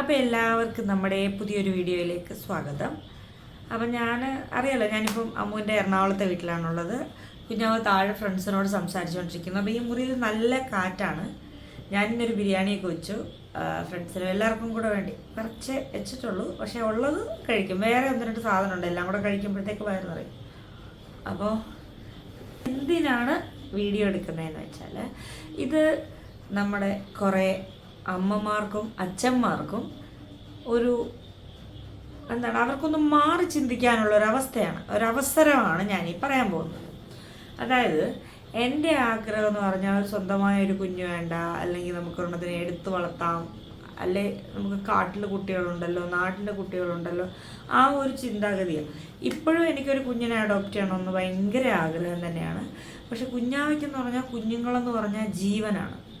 അപ്പോൾ എല്ലാവർക്കും നമ്മുടെ പുതിയൊരു വീഡിയോയിലേക്ക് സ്വാഗതം. അപ്പം ഞാൻ അറിയാലോ ഞാനിപ്പം അമ്മുവിന്റെ എറണാകുളത്തെ വീട്ടിലാണുള്ളത്. കുഞ്ഞാവ് താഴെ ഫ്രണ്ട്സിനോട് സംസാരിച്ചുകൊണ്ടിരിക്കുന്നു അപ്പോൾ ഈ മുറിയിൽ നല്ല കാറ്റാണ്. ഞാനിന്നൊരു ബിരിയാണിയൊക്കെ വെച്ചു. ഫ്രണ്ട്സിനും എല്ലാവർക്കും കൂടെ വേണ്ടി. കുറച്ച് വെച്ചിട്ടുള്ളൂ. പക്ഷേ ഉള്ളത് കഴിക്കും. വേറെ ഒന്ന് രണ്ട് സാധനമുണ്ട്. എല്ലാം കൂടെ കഴിക്കുമ്പോഴത്തേക്ക് വയറ് നിറയും. അപ്പോൾ എന്തിനാണ് വീഡിയോ എടുക്കുന്നതെന്ന് വെച്ചാൽ ഇത് നമ്മുടെ കുറേ അമ്മമാർക്കും അച്ഛന്മാർക്കും ഒരു എന്താണ് അവർക്കൊന്ന് മാറി ചിന്തിക്കാനുള്ള ഒരവസ്ഥയാണ് ഒരവസരമാണ് ഞാൻ ഈ പറയാൻ പോകുന്നത്. അതായത് എന്റെ ആഗ്രഹം എന്ന് പറഞ്ഞാൽ സ്വന്തമായ ഒരു കുഞ്ഞ് വേണ്ട അല്ലെങ്കിൽ നമുക്ക് ഒരെണ്ണത്തിനെ എടുത്തു വളർത്താം അല്ലെ നമുക്ക് കാട്ടിലെ കുട്ടികളുണ്ടല്ലോ നാട്ടിലെ കുട്ടികളുണ്ടല്ലോ ആ ഒരു ചിന്താഗതിയാണ് ഇപ്പോഴും എനിക്കൊരു കുഞ്ഞിനെ അഡോപ്റ്റ് ചെയ്യണമെന്ന് ഭയങ്കര ആഗ്രഹം തന്നെയാണ്. പക്ഷെ കുഞ്ഞാവയ്ക്കെന്ന് പറഞ്ഞാൽ കുഞ്ഞുങ്ങളെന്ന് പറഞ്ഞാൽ ജീവനാണ്.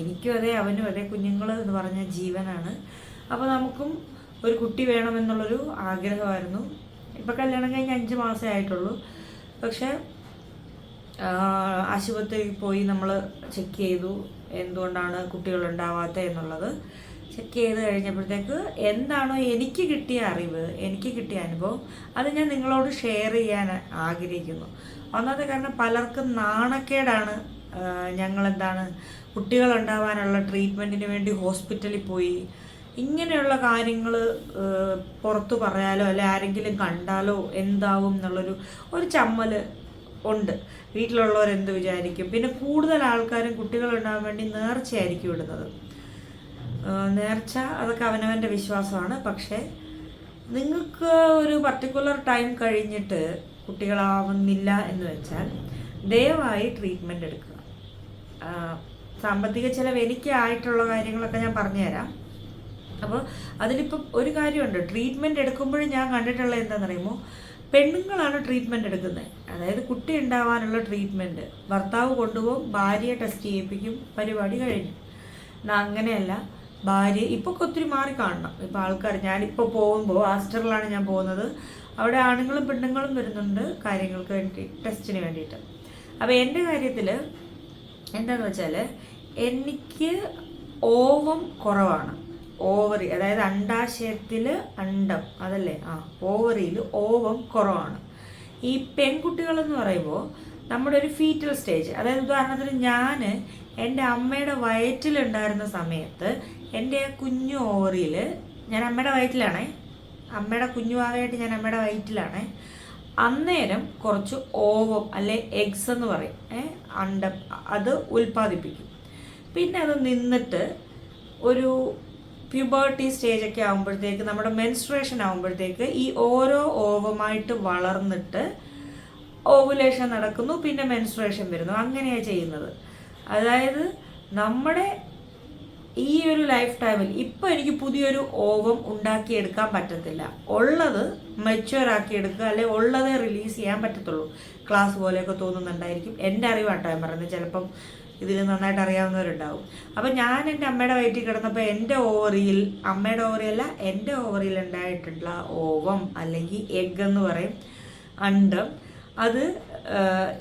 എനിക്കും അതെ അവനും അതെ കുഞ്ഞുങ്ങൾ എന്ന് പറഞ്ഞ ജീവനാണ്. അപ്പോൾ നമുക്കും ഒരു കുട്ടി വേണമെന്നുള്ളൊരു ആഗ്രഹമായിരുന്നു. ഇപ്പോൾ കല്യാണം കഴിഞ്ഞ് അഞ്ച് മാസമേ ആയിട്ടുള്ളൂ. പക്ഷേ ആശുപത്രിയിൽ പോയി നമ്മൾ ചെക്ക് ചെയ്തു. എന്തുകൊണ്ടാണ് കുട്ടികൾ ഉണ്ടാവാത്തത് എന്നുള്ളത്. ചെക്ക് ചെയ്ത് കഴിഞ്ഞപ്പോഴത്തേക്ക് എന്താണോ എനിക്ക് കിട്ടിയ അറിവ് എനിക്ക് കിട്ടിയ അനുഭവം അത് ഞാൻ നിങ്ങളോട് ഷെയർ ചെയ്യാൻ ആഗ്രഹിക്കുന്നു. ഒന്നാമത്തെ കാരണം പലർക്കും നാണക്കേടാണ്. ഞങ്ങളെന്താണ് കുട്ടികളുണ്ടാവാനുള്ള ട്രീറ്റ്മെന്റിന് വേണ്ടി ഹോസ്പിറ്റലിൽ പോയി. ഇങ്ങനെയുള്ള കാര്യങ്ങൾ പുറത്തു പറയാലോ അല്ലെ ആരെങ്കിലും കണ്ടാലോ എന്താവും എന്നുള്ളൊരു ഒരു ചമ്മൽ ഉണ്ട്. വീട്ടിലുള്ളവർ എന്ത് വിചാരിക്കും? പിന്നെ കൂടുതൽ ആൾക്കാരും കുട്ടികളുണ്ടാകാൻ വേണ്ടി നേർച്ചയായിരിക്കും ഇടുന്നത്. നേർച്ച അതൊക്കെ അവനവന്റെ വിശ്വാസമാണ്. പക്ഷേ നിങ്ങൾക്ക് ഒരു പർട്ടിക്കുലർ ടൈം കഴിഞ്ഞിട്ട് കുട്ടികളാവുന്നില്ല എന്ന് വെച്ചാൽ ദയവായി ട്രീറ്റ്മെന്റ് എടുക്കുക. സാമ്പത്തിക ചിലവ് എനിക്കായിട്ടുള്ള കാര്യങ്ങളൊക്കെ ഞാൻ പറഞ്ഞുതരാം. അപ്പോൾ അതിലിപ്പം ഒരു കാര്യമുണ്ട്. ട്രീറ്റ്മെന്റ് എടുക്കുമ്പോഴും ഞാൻ കണ്ടിട്ടുള്ള എന്താണെന്ന് പറയുമ്പോൾ പെണ്ണുങ്ങളാണ് ട്രീറ്റ്മെന്റ് എടുക്കുന്നത്. അതായത് കുട്ടി ഉണ്ടാവാനുള്ള ട്രീറ്റ്മെന്റ് ഭർത്താവ് കൊണ്ടുപോകും ഭാര്യയെ ടെസ്റ്റ് ചെയ്യിപ്പിക്കും പരിപാടി കഴിഞ്ഞു. എന്നാൽ അങ്ങനെയല്ല. ഭാര്യ ഇപ്പോൾ ഒത്തിരി മാറി കാണണം. ഇപ്പോൾ ആൾക്കാർ ഞാനിപ്പോൾ പോകുമ്പോൾ ആസ്റ്ററിലാണ് ഞാൻ പോകുന്നത്. അവിടെ ആണുങ്ങളും പെണ്ണുങ്ങളും വരുന്നുണ്ട് കാര്യങ്ങൾക്ക് വേണ്ടി ടെസ്റ്റിന് വേണ്ടിയിട്ട്. അപ്പോൾ എന്റെ കാര്യത്തിൽ എന്താണെന്ന് വെച്ചാൽ എനിക്ക് ഓവം കുറവാണ്. ഓവറി അതായത് അണ്ടാശയത്തിൽ അണ്ടം അതല്ലേ? ആ ഓവറിയിൽ ഓവം കുറവാണ്. ഈ പെൺകുട്ടികളെന്ന് പറയുമ്പോൾ നമ്മുടെ ഒരു ഫീറ്റൽ സ്റ്റേജ് അതായത് ഉദാഹരണത്തിന് ഞാൻ എന്റെ അമ്മയുടെ വയറ്റിലുണ്ടായിരുന്ന സമയത്ത് എന്റെ കുഞ്ഞു ഓവറിയിൽ ഞാൻ അമ്മയുടെ വയറ്റിലാണേ. അമ്മയുടെ കുഞ്ഞുവാകയായിട്ട് ഞാൻ അമ്മയുടെ വയറ്റിലാണേ. അന്നേരം കുറച്ച് ഓവം അല്ലെ എഗ്സ് എന്ന് പറയും. അണ്ടം അത് ഉൽപ്പാദിപ്പിക്കും. പിന്നെ അത് നിന്നിട്ട് ഒരു പ്യൂബേർട്ടി സ്റ്റേജൊക്കെ ആകുമ്പോഴത്തേക്ക് നമ്മുടെ മെൻസ്ട്രേഷൻ ആകുമ്പോഴത്തേക്ക് ഈ ഓരോ ഓവമായിട്ട് വളർന്നിട്ട് ഓവുലേഷൻ നടക്കുന്നു പിന്നെ മെൻസ്ട്രേഷൻ വരുന്നു. അങ്ങനെയാണ് ചെയ്യുന്നത്. അതായത് നമ്മുടെ ഈ ഒരു ലൈഫ് ടൈമിൽ ഇപ്പം എനിക്ക് പുതിയൊരു ഓവം ഉണ്ടാക്കിയെടുക്കാൻ പറ്റത്തില്ല. ഉള്ളത് മെച്ചുവർ ആക്കിയെടുക്കുക അല്ലെ ഉള്ളതേ റിലീസ് ചെയ്യാൻ പറ്റത്തുള്ളൂ. ക്ലാസ് പോലെയൊക്കെ തോന്നുന്നുണ്ടായിരിക്കും. എന്റെ അറിവാട്ടോ ഞാൻ പറയുന്നത് ചിലപ്പം ഇതിൽ നന്നായിട്ട് അറിയാവുന്നവരുണ്ടാവും. അപ്പം ഞാൻ എന്റെ അമ്മയുടെ വയറ്റിൽ കിടന്നപ്പോൾ എന്റെ ഓവറിയിൽ അമ്മയുടെ ഓവറിയല്ല എന്റെ ഓവറിയിൽ ഉണ്ടായിട്ടുള്ള ഓവം അല്ലെങ്കിൽ എഗ് എന്ന് പറയും അണ്ടം അത്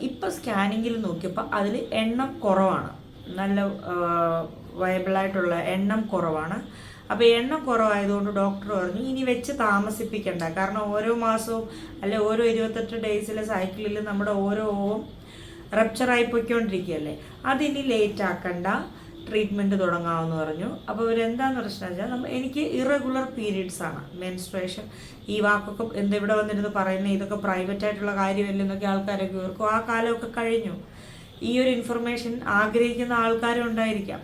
ഇപ്പം സ്കാനിങ്ങിൽ നോക്കിയപ്പോൾ അതിൽ എണ്ണം കുറവാണ്. നല്ല വയബിളായിട്ടുള്ള എണ്ണം കുറവാണ്. അപ്പോൾ എണ്ണം കുറവായതുകൊണ്ട് ഡോക്ടർ പറഞ്ഞു ഇനി വെച്ച് താമസിപ്പിക്കണ്ട. കാരണം ഓരോ മാസവും അല്ലെ ഓരോ ഇരുപത്തെട്ട് ഡേയ്സിലെ സൈക്കിളിൽ നമ്മുടെ ഓരോ ഓവും റപ്ചറായി പോയിക്കൊണ്ടിരിക്കുകയല്ലേ? അതിനി ലേറ്റ് ആക്കണ്ട. ട്രീറ്റ്മെന്റ് തുടങ്ങാമെന്ന് പറഞ്ഞു. അപ്പോൾ ഇവരെന്താന്ന് പ്രശ്നം വെച്ചാൽ നമ്മൾ എനിക്ക് ഇറഗുലർ പീരീഡ്സ് ആണ്. മെൻസ്ട്രേഷൻ ഈ വാക്കൊക്കെ എന്തെവിടെ വന്നിരുന്ന് പറയുന്നത് ഇതൊക്കെ പ്രൈവറ്റ് ആയിട്ടുള്ള കാര്യമല്ലെന്നൊക്കെ ആൾക്കാരൊക്കെ ഓർക്കും. ആ കാലമൊക്കെ കഴിഞ്ഞു. ഈ ഒരു ഇൻഫർമേഷൻ ആഗ്രഹിക്കുന്ന ആൾക്കാരും ഉണ്ടായിരിക്കാം.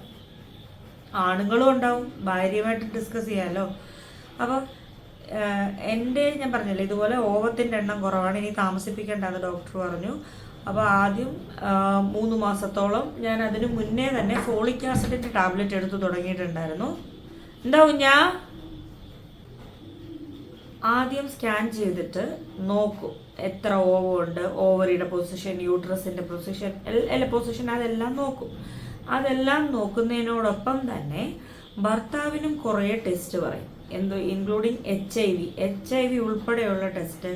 ആണുങ്ങളും ഉണ്ടാവും ഭാര്യയുമായിട്ട് ഡിസ്കസ് ചെയ്യാമല്ലോ അപ്പോൾ എന്റെ ഞാൻ പറഞ്ഞില്ലേ ഇതുപോലെ ഓവത്തിന്റെ എണ്ണം കുറവാണ് ഇനി താമസിപ്പിക്കേണ്ടെന്ന് ഡോക്ടർ പറഞ്ഞു. അപ്പോൾ ആദ്യം മൂന്ന് മാസത്തോളം ഞാൻ അതിന് മുന്നേ തന്നെ ഫോളിക് ആസിഡിന്റെ ടാബ്ലറ്റ് എടുത്ത് തുടങ്ങിയിട്ടുണ്ടായിരുന്നു. എന്താ ഞാൻ ആദ്യം സ്കാൻ ചെയ്തിട്ട് നോക്കും. എത്ര ഓവ ഉണ്ട് ഓവറിയുടെ പൊസിഷൻ യൂട്രസിന്റെ പൊസിഷൻ എല്ലാ പൊസിഷൻ അതെല്ലാം നോക്കും. അതെല്ലാം നോക്കുന്നതിനോടൊപ്പം തന്നെ ഭർത്താവിനും കുറേ ടെസ്റ്റ് പറയും. എന്തോ including H I V H I V ഉൾപ്പെടെയുള്ള ടെസ്റ്റ്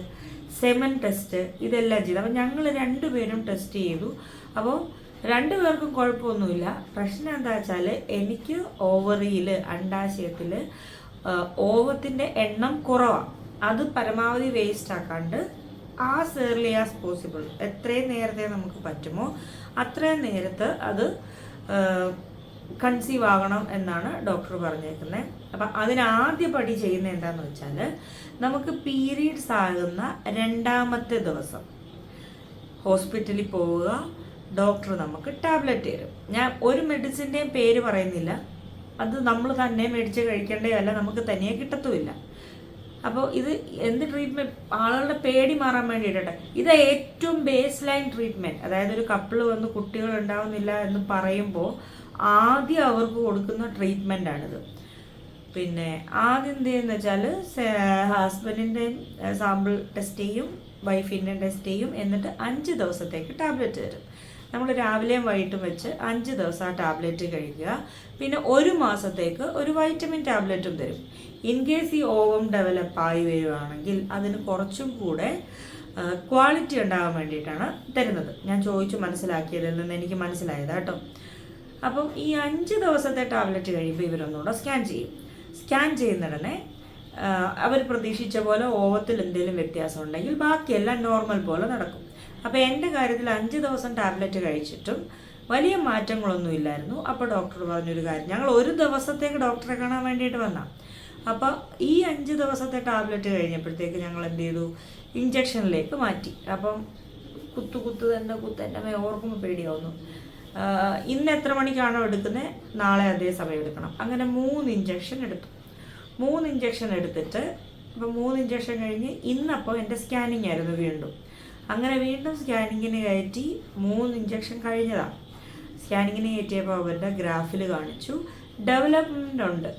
സെമൻ ടെസ്റ്റ് ഇതെല്ലാം ചെയ്തു. അപ്പോൾ ഞങ്ങൾ രണ്ടുപേരും ടെസ്റ്റ് ചെയ്തു. അപ്പോൾ രണ്ടുപേർക്കും കുഴപ്പമൊന്നുമില്ല. പ്രശ്നം എന്താ വെച്ചാൽ എനിക്ക് ഓവറിയിൽ അണ്ടാശയത്തിൽ ഓവത്തിന്റെ എണ്ണം കുറവാണ് അത് പരമാവധി വേസ്റ്റ് ആക്കാണ്ട് ആസ് ഏർലി ആസ് പോസിബിൾ എത്രയും നേരത്തെ നമുക്ക് പറ്റുമോ അത്രയും നേരത്ത് അത് കൺസീവ് ആകണം എന്നാണ് ഡോക്ടർ പറഞ്ഞേക്കുന്നത് അപ്പം അതിനാദ്യ പടി ചെയ്യുന്ന എന്താണെന്ന് വെച്ചാൽ നമുക്ക് പീരീഡ്സ് ആകുന്ന രണ്ടാമത്തെ ദിവസം. ഹോസ്പിറ്റലിൽ പോവുക ഡോക്ടർ നമുക്ക് ടാബ്ലറ്റ് തരും. ഞാൻ ഒരു മെഡിസിന്റെയും പേര് പറയുന്നില്ല. അത് നമ്മൾ തന്നെ മേടിച്ച് കഴിക്കേണ്ടതല്ല നമുക്ക് തനിയെ കിട്ടത്തുമില്ല. അപ്പോൾ ഇത് എന്ത് ട്രീറ്റ്മെന്റ് ആളുകളുടെ പേടി മാറാൻ വേണ്ടിയിട്ടെ ഇത് ഏറ്റവും ബേസ് ലൈൻ ട്രീറ്റ്മെന്റ് അതായത് ഒരു കപ്പിൾ വന്ന് കുട്ടികൾ ഉണ്ടാവുന്നില്ല എന്ന് പറയുമ്പോൾ ആദ്യം അവർക്ക് കൊടുക്കുന്ന ട്രീറ്റ്മെന്റാണിത് പിന്നെ ആദ്യം എന്ത് ചെയ്യുന്ന വെച്ചാൽ ഹസ്ബൻഡിന്റെയും സാമ്പിൾ ടെസ്റ്റ് ചെയ്യും വൈഫിന്റെ ടെസ്റ്റ് ചെയ്യും എന്നിട്ട് അഞ്ച് ദിവസത്തേക്ക് ടാബ്ലറ്റ് തരും നമ്മൾ രാവിലെയും വൈകിട്ടും വെച്ച് അഞ്ച് ദിവസം ആ ടാബ്ലറ്റ് കഴിക്കുക. പിന്നെ ഒരു മാസത്തേക്ക് ഒരു വൈറ്റമിൻ ടാബ്ലറ്റും തരും. ഇൻ കേസ് ഈ ഓവം ഡെവലപ്പ് ആയി വരുവാണെങ്കിൽ അതിന് കുറച്ചും കൂടെ ക്വാളിറ്റി ഉണ്ടാകാൻ വേണ്ടിയിട്ടാണ് തരുന്നത്. ഞാൻ ചോദിച്ചു മനസ്സിലാക്കിയതിൽ നിന്ന് എനിക്ക് മനസ്സിലായത് കേട്ടോ അപ്പം ഈ അഞ്ച് ദിവസത്തെ ടാബ്ലറ്റ് കഴിയുമ്പോൾ ഇവരൊന്നുകൂടെ സ്കാൻ ചെയ്യും. സ്കാൻ ചെയ്യുന്നിടനെ അവർ പ്രതീക്ഷിച്ച പോലെ ഓവത്തിൽ എന്തെങ്കിലും വ്യത്യാസം ഉണ്ടെങ്കിൽ ബാക്കിയെല്ലാം നോർമൽ പോലെ നടക്കും. അപ്പോൾ എന്റെ കാര്യത്തിൽ അഞ്ച് ദിവസം ടാബ്ലറ്റ് കഴിച്ചിട്ടും വലിയ മാറ്റങ്ങളൊന്നും ഇല്ലായിരുന്നു. അപ്പോൾ ഡോക്ടർ പറഞ്ഞൊരു കാര്യം ഞങ്ങൾ ഒരു ദിവസത്തേക്ക് ഡോക്ടറെ കാണാൻ വേണ്ടിയിട്ട് വന്നാൽ അപ്പോൾ ഈ അഞ്ച് ദിവസത്തെ ടാബ്ലറ്റ് കഴിഞ്ഞപ്പോഴത്തേക്ക് ഞങ്ങൾ എന്ത് ചെയ്തു? ഇഞ്ചക്ഷനിലേക്ക് മാറ്റി. അപ്പം കുത്തു കുത്തു തന്നെ കുത്ത് എന്റെ മേ ഓർക്കുമ്പോൾ പേടിയാവുന്നു. ഇന്ന് എത്ര മണിക്കാണോ എടുക്കുന്നത് നാളെ അതേ സമയം എടുക്കണം. അങ്ങനെ മൂന്ന് ഇഞ്ചക്ഷൻ എടുത്തു. മൂന്ന് ഇഞ്ചക്ഷൻ എടുത്തിട്ട് അപ്പോൾ മൂന്ന് ഇഞ്ചക്ഷൻ കഴിഞ്ഞ് ഇന്നപ്പോൾ എന്റെ സ്കാനിങ് ആയിരുന്നു വീണ്ടും. അങ്ങനെ വീണ്ടും സ്കാനിങ്ങിന് കയറ്റി മൂന്ന് ഇഞ്ചക്ഷൻ കഴിഞ്ഞതാണ് സ്കാനിങ്ങിന് കയറ്റിയപ്പോൾ അവരുടെ ഗ്രാഫിൽ കാണിച്ചു. ഡെവലപ്മെന്റ് ഉണ്ട്.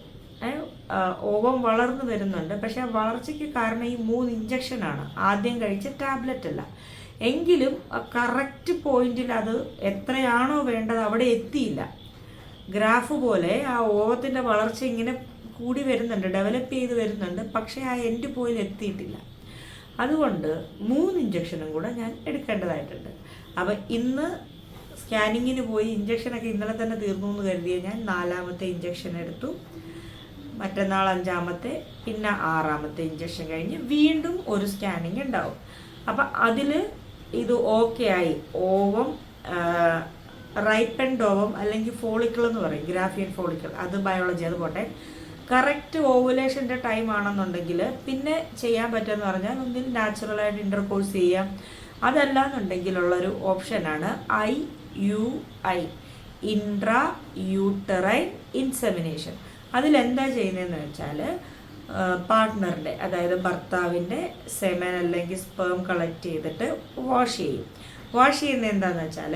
ഓവം വളർന്നു വരുന്നുണ്ട്. പക്ഷെ ആ വളർച്ചയ്ക്ക് കാരണം ഈ മൂന്ന് ഇഞ്ചക്ഷനാണ് ആദ്യം കഴിച്ച ടാബ്ലറ്റ് അല്ല. എങ്കിലും കറക്റ്റ് പോയിന്റിൽ അത് എത്രയാണോ വേണ്ടത് അവിടെ എത്തിയില്ല. ഗ്രാഫ് പോലെ ആ ഓവത്തിന്റെ വളർച്ച ഇങ്ങനെ കൂടി വരുന്നുണ്ട് ഡെവലപ്പ് ചെയ്ത് വരുന്നുണ്ട്. പക്ഷേ ആ എൻഡ് പോയിൽ എത്തിയിട്ടില്ല. അതുകൊണ്ട് മൂന്ന് ഇഞ്ചക്ഷനും കൂടെ ഞാൻ എടുക്കേണ്ടതായിട്ടുണ്ട്. അപ്പം ഇന്ന് സ്കാനിങ്ങിന് പോയി ഇഞ്ചക്ഷനൊക്കെ ഇന്നലെ തന്നെ തീർന്നു എന്ന് കരുതിയ ഞാൻ നാലാമത്തെ ഇഞ്ചക്ഷൻ എടുത്തു. മറ്റന്നാൾ അഞ്ചാമത്തെ പിന്നെ ആറാമത്തെ ഇഞ്ചക്ഷൻ കഴിഞ്ഞ് വീണ്ടും ഒരു സ്കാനിങ് ഉണ്ടാവും. അപ്പം അതിൽ ഇത് ഓക്കെ ആയി. ഓവം റൈപ്പൻഡ് ഓവം അല്ലെങ്കിൽ ഫോളിക്കിൾ എന്ന് പറയും. ഗ്രാഫിയൻ ഫോളിക്കിൾ അത് ബയോളജി അത് പോട്ടെ. കറക്റ്റ് ഓവുലേഷന്റെ ടൈം ആണെന്നുണ്ടെങ്കിൽ പിന്നെ ചെയ്യാൻ പറ്റുമെന്ന് പറഞ്ഞാൽ ഒന്നിൽ നാച്ചുറലായിട്ട് ഇന്റർകോഴ്സ് ചെയ്യാം. അതല്ല എന്നുണ്ടെങ്കിലുള്ളൊരു ഓപ്ഷനാണ് I U I intra uterine insemination അതിലെന്താ ചെയ്യുന്നതെന്ന് വെച്ചാൽ പാർട്ട്ണറിന്റെ അതായത് ഭർത്താവിന്റെ സെമൻ അല്ലെങ്കിൽ സ്പേം കളക്ട് ചെയ്തിട്ട് വാഷ് ചെയ്യും. വാഷ് ചെയ്യുന്നത് എന്താണെന്ന് വെച്ചാൽ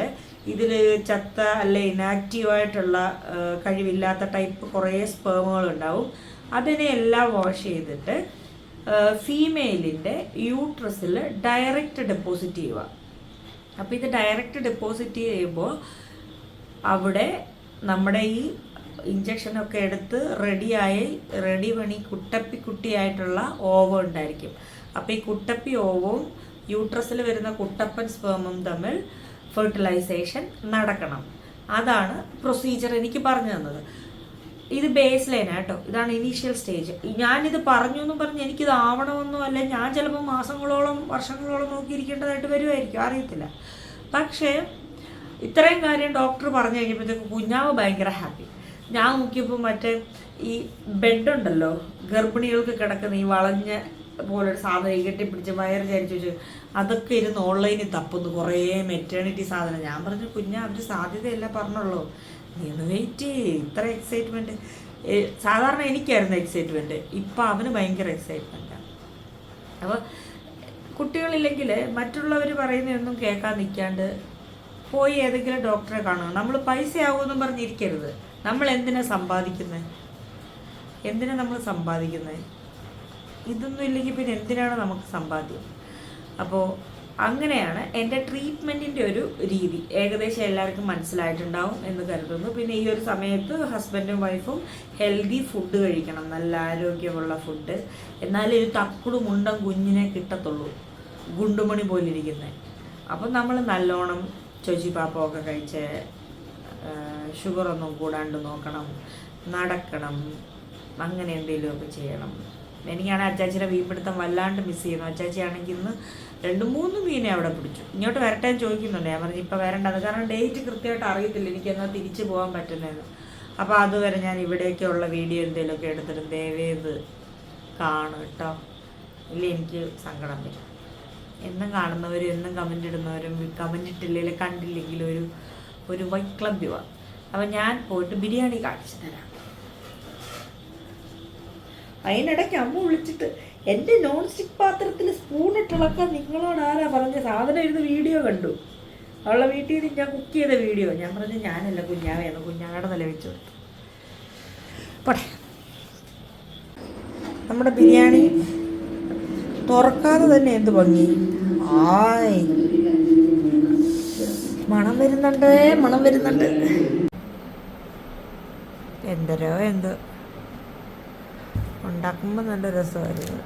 ഇതിൽ ചത്ത അല്ലെ ഇനാക്റ്റീവായിട്ടുള്ള കഴിവില്ലാത്ത ടൈപ്പ് കുറേ സ്പേമുകൾ ഉണ്ടാവും അതിനെ എല്ലാം വാഷ് ചെയ്തിട്ട് ഫീമെയിലിന്റെ യൂട്രസിൽ ഡയറക്റ്റ് ഡെപ്പോസിറ്റ് ചെയ്യുക. അപ്പോൾ ഇത് ഡയറക്റ്റ് ഡെപ്പോസിറ്റ് ചെയ്യുമ്പോൾ അവിടെ നമ്മുടെ ഈ ഇഞ്ചക്ഷനൊക്കെ എടുത്ത് റെഡിയായി റെഡി പണി കുട്ടപ്പി കുട്ടിയായിട്ടുള്ള ഓവം ഉണ്ടായിരിക്കും. അപ്പോൾ ഈ കുട്ടപ്പി ഓവവും യൂട്രസിൽ വരുന്ന കുട്ടപ്പൻ സ്പേമും തമ്മിൽ ഫെർട്ടിലൈസേഷൻ നടക്കണം. അതാണ് പ്രൊസീജിയർ എനിക്ക് പറഞ്ഞു തന്നത്. ഇത് ബേസ് ലൈൻ കേട്ടോ ഇതാണ് ഇനീഷ്യൽ സ്റ്റേജ് ഞാനിത് പറഞ്ഞു എന്ന് പറഞ്ഞ് എനിക്കിത് ആവണമെന്നോ അല്ല ഞാൻ ചിലപ്പോൾ മാസങ്ങളോളം വർഷങ്ങളോളം നോക്കിയിരിക്കേണ്ടതായിട്ട് വരുമായിരിക്കും അറിയത്തില്ല. പക്ഷേ ഇത്രയും കാര്യം ഡോക്ടർ പറഞ്ഞു കഴിഞ്ഞപ്പോഴത്തേക്ക് കുഞ്ഞാവ് ഭയങ്കര ഹാപ്പി ഞാൻ നോക്കിയപ്പോൾ മറ്റേ ഈ ബെഡുണ്ടല്ലോ ഗർഭിണികൾക്ക് കിടക്കുന്ന ഈ വളഞ്ഞ പോലൊരു സാധനം കെട്ടിപ്പിടിച്ച് വയറ് ചരിച്ചു വെച്ചു അതൊക്കെ ഇരുന്ന് ഓൺലൈനിൽ തപ്പുന്നു. കുറേ മെറ്റേണിറ്റി സാധനം. ഞാൻ പറഞ്ഞു കുഞ്ഞാ അവർ സാധ്യതയല്ല പറഞ്ഞുള്ളൂ നീന്ന് വെയിറ്റ് ഇത്ര എക്സൈറ്റ്മെന്റ് സാധാരണ എനിക്കായിരുന്നു എക്സൈറ്റ്മെന്റ് ഇപ്പം അവന് ഭയങ്കര എക്സൈറ്റ്മെന്റാണ് അപ്പോൾ കുട്ടികളില്ലെങ്കിൽ മറ്റുള്ളവർ പറയുന്നതൊന്നും കേൾക്കാൻ നിൽക്കാണ്ട് പോയി ഏതെങ്കിലും ഡോക്ടറെ കാണുക. നമ്മൾ പൈസ ആകുമെന്നും പറഞ്ഞിരിക്കരുത്. നമ്മൾ എന്തിനാണ് സമ്പാദിക്കുന്നത് എന്തിനാണ് നമ്മൾ സമ്പാദിക്കുന്നത് ഇതൊന്നും ഇല്ലെങ്കിൽ പിന്നെ എന്തിനാണ് നമുക്ക് സമ്പാദ്യം? അപ്പോൾ അങ്ങനെയാണ് എന്റെ ട്രീറ്റ്മെന്റിന്റെ ഒരു രീതി. ഏകദേശം എല്ലാവർക്കും മനസ്സിലായിട്ടുണ്ടാവും എന്ന് കരുതുന്നു. പിന്നെ ഈ ഒരു സമയത്ത് ഹസ്ബൻഡും വൈഫും ഹെൽത്തി ഫുഡ് കഴിക്കണം. നല്ല ആരോഗ്യമുള്ള ഫുഡ്. എന്നാലേ ഒരു തക്കുടും മുണ്ടം കുഞ്ഞിനെ കിട്ടത്തുള്ളൂ. ഗുണ്ടുമണി പോലിരിക്കുന്നത് അപ്പം നമ്മൾ നല്ലോണം ചൊച്ചിപ്പാപ്പമൊക്കെ കഴിച്ച് ഷുഗറൊന്നും കൂടാണ്ട് നോക്കണം. നടക്കണം. അങ്ങനെ എന്തെങ്കിലുമൊക്കെ ചെയ്യണം. എനിക്കാണ് അച്ചാച്ചിയുടെ മീൻപിടുത്തം വല്ലാണ്ട് മിസ് ചെയ്യുന്നു. അച്ചാച്ചിയാണെങ്കിൽ ഇന്ന് രണ്ട് മൂന്ന് മീനെ അവിടെ പിടിച്ചു. ഇങ്ങോട്ട് വരട്ടെ ചോദിക്കുന്നുണ്ട്. ഞാൻ പറഞ്ഞു ഇപ്പോൾ വരേണ്ടത് കാരണം ഡേറ്റ് കൃത്യമായിട്ട് അറിയത്തില്ല. എനിക്ക് എന്നാൽ തിരിച്ചു പോകാൻ പറ്റുന്നതെന്ന് അപ്പോൾ അതുവരെ ഞാൻ ഇവിടേക്കുള്ള വീഡിയോ എന്തെങ്കിലുമൊക്കെ എടുത്തിട്ട് ദയവേത് കാണും കേട്ടോ. ഇല്ല എനിക്ക് സങ്കടം വരും. എന്നും കാണുന്നവരും എന്നും കമന്റ് ഇടുന്നവരും കമന്റ് ഇട്ടില്ലെങ്കിൽ കണ്ടില്ലെങ്കിൽ ഒരു ഒരു വൈക്ലഭ്യമാണ് അപ്പം ഞാൻ പോയിട്ട് ബിരിയാണി കാണിച്ചു തരാം. അതിനിടയ്ക്ക് അമ്മ വിളിച്ചിട്ട് എന്റെ നോൺ സ്റ്റിക്ക് പാത്രത്തിൽ സ്പൂൺ ഇട്ടിളക്കാൻ നിങ്ങളോട് ആരാ പറഞ്ഞ സാധനം ഇരുന്ന് വീഡിയോ കണ്ടു? അവളെ വീട്ടിൽ നിന്ന് ഞാൻ കുക്ക് ചെയ്ത വീഡിയോ. ഞാൻ പറഞ്ഞു ഞാനല്ല കുഞ്ഞാവയാണ് കുഞ്ഞാടെ നില വെച്ചു കൊടുത്തു. പോട്ടെ. നമ്മുടെ ബിരിയാണി തുറക്കാതെ തന്നെ എന്ത് ഭംഗി? ആയ്. മണം വരുന്നുണ്ട് മണം വരുന്നുണ്ട്. എന്തരോ എന്തോ. ഉണ്ടാക്കുമ്പോൾ നല്ല രസമായിരുന്നു.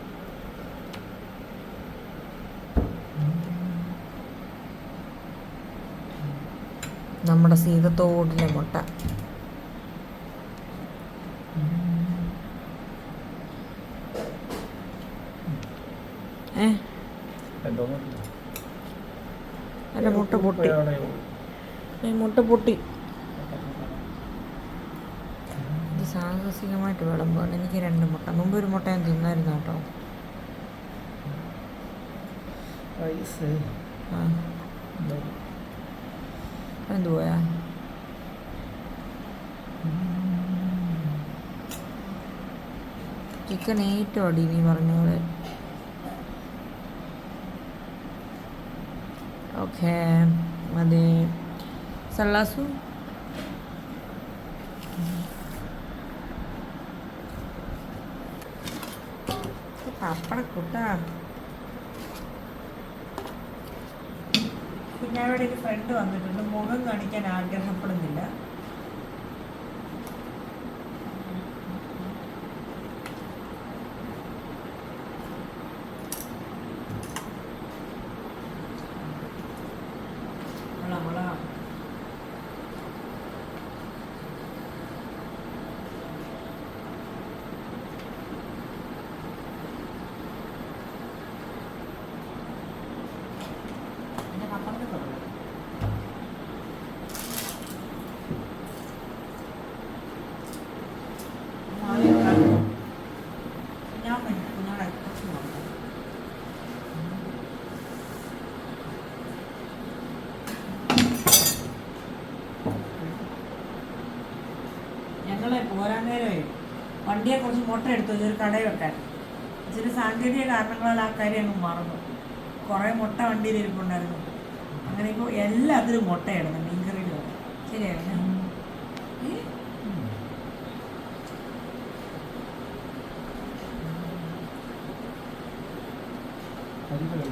നമ്മുടെ സീതത്തോടിലെ മുട്ട. ഏ? അല്ല മുട്ട പൊട്ടി. മുട്ട പൊട്ടി ഇത് സാഹസികമായിട്ട് വിളമ്പുകയാണ് എനിക്ക് രണ്ട് മുട്ട. മുമ്പ് ഒരു മുട്ട ഞാൻ തിന്നായിരുന്നു കേട്ടോ. എന്തുപോയാ ചിക്കൻ ഏറ്റവും അടി നീ പറഞ്ഞ പോലെ. ഓക്കെ. അതെ. സല്ലാസു പപ്പട കൂട്ടാ. കുഞ്ഞാവിടെ ഒരു ഫ്രണ്ട് വന്നിട്ടുണ്ട്. മുഖം കാണിക്കാൻ ആഗ്രഹപ്പെടുന്നില്ല. വണ്ടിയെ കുറച്ച് മുട്ട എടുത്തു ഇതൊരു കടയിൽ വെക്കാൻ. ചില സാങ്കേതിക കാരണങ്ങളാൽ ആ കാര്യം അങ്ങ് മറന്നു. കുറേ മുട്ട വണ്ടിയിൽ ഇരിപ്പുണ്ടായിരുന്നു. അങ്ങനെ ഇപ്പോൾ എല്ലാത്തിലും മീൻകറിയിൽ വരെ ശരിയായിരുന്നു? അരി കഴിക്കും